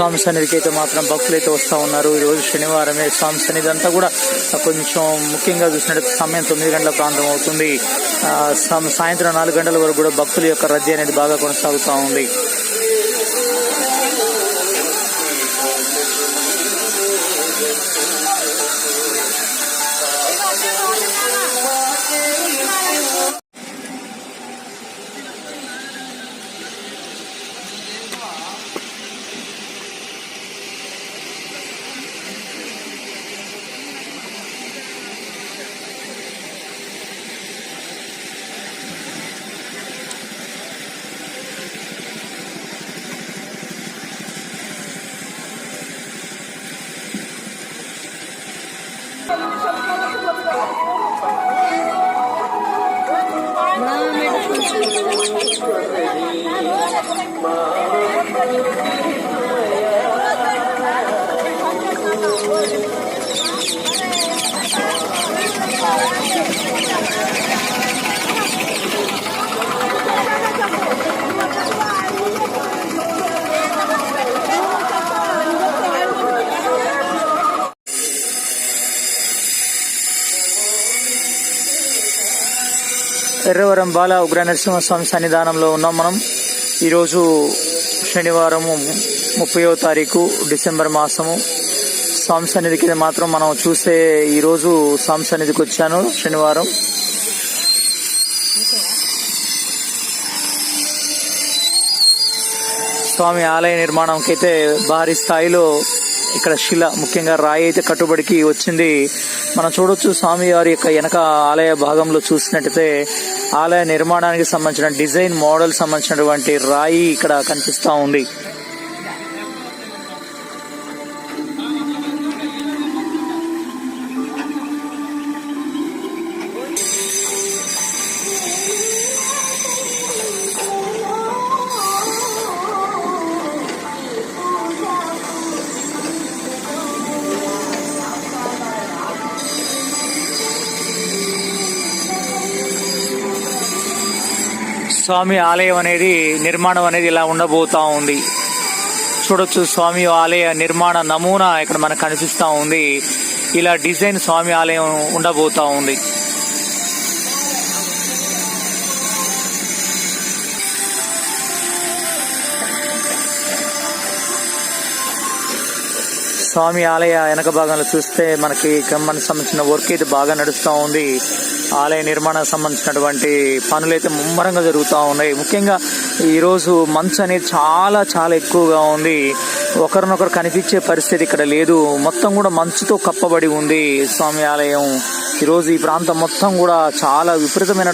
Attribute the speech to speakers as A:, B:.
A: స్వామి సన్నిధికి అయితే మాత్రం భక్తులు అయితే వస్తూ ఉన్నారు. ఈరోజు శనివారమే స్వామి సన్నిధి అంతా కూడా కొంచెం ముఖ్యంగా చూసినట్టు సమయం తొమ్మిది గంటల ప్రాంతం అవుతుంది. సాయంత్రం నాలుగు గంటల వరకు కూడా భక్తుల యొక్క రద్దీ అనేది బాగా కొనసాగుతూ ఉంది. Mom, ఎర్రవరం బాల ఉగ్ర నరసింహస్వామి సన్నిధానంలో ఉన్నాం మనం. ఈరోజు శనివారము ముప్పయో తారీఖు డిసెంబర్ మాసము. స్వామి సన్నిధికి మాత్రం మనం చూస్తే ఈరోజు స్వామి సన్నిధికి వచ్చాను శనివారం. స్వామి ఆలయ నిర్మాణంకి అయితే భారీ స్థాయిలో ఇక్కడ శిల ముఖ్యంగా రాయి అయితే కట్టుబడికి వచ్చింది. మనం చూడొచ్చు స్వామి వారి యొక్క వెనక ఆలయ భాగంలో చూసినట్టయితే ఆలయ నిర్మాణానికి సంబంధించిన డిజైన్ మోడల్ సంబంధించినటువంటి రాయి ఇక్కడ కనిపిస్తా ఉంది. స్వామి ఆలయం అనేది నిర్మాణం అనేది ఇలా ఉండబోతా ఉంది. చూడొచ్చు స్వామి ఆలయ నిర్మాణ నమూనా ఇక్కడ మనకు కనిపిస్తా ఉంది. ఇలా డిజైన్ స్వామి ఆలయం ఉండబోతా ఉంది. స్వామి ఆలయ వెనక భాగంలో చూస్తే మనకి మనకు సంబంధించిన వర్క్ అయితే బాగా నడుస్తూ ఉంది. ఆలయ నిర్మాణానికి సంబంధించినటువంటి పనులు అయితే ముమ్మరంగా జరుగుతూ ఉన్నాయి. ముఖ్యంగా ఈరోజు మంచు అనేది చాలా చాలా ఎక్కువగా ఉంది. ఒకరినొకరు కనిపించే పరిస్థితి ఇక్కడ లేదు. మొత్తం కూడా మంచుతో కప్పబడి ఉంది స్వామి ఆలయం. ఈరోజు ఈ ప్రాంతం మొత్తం కూడా చాలా విపరీతమైన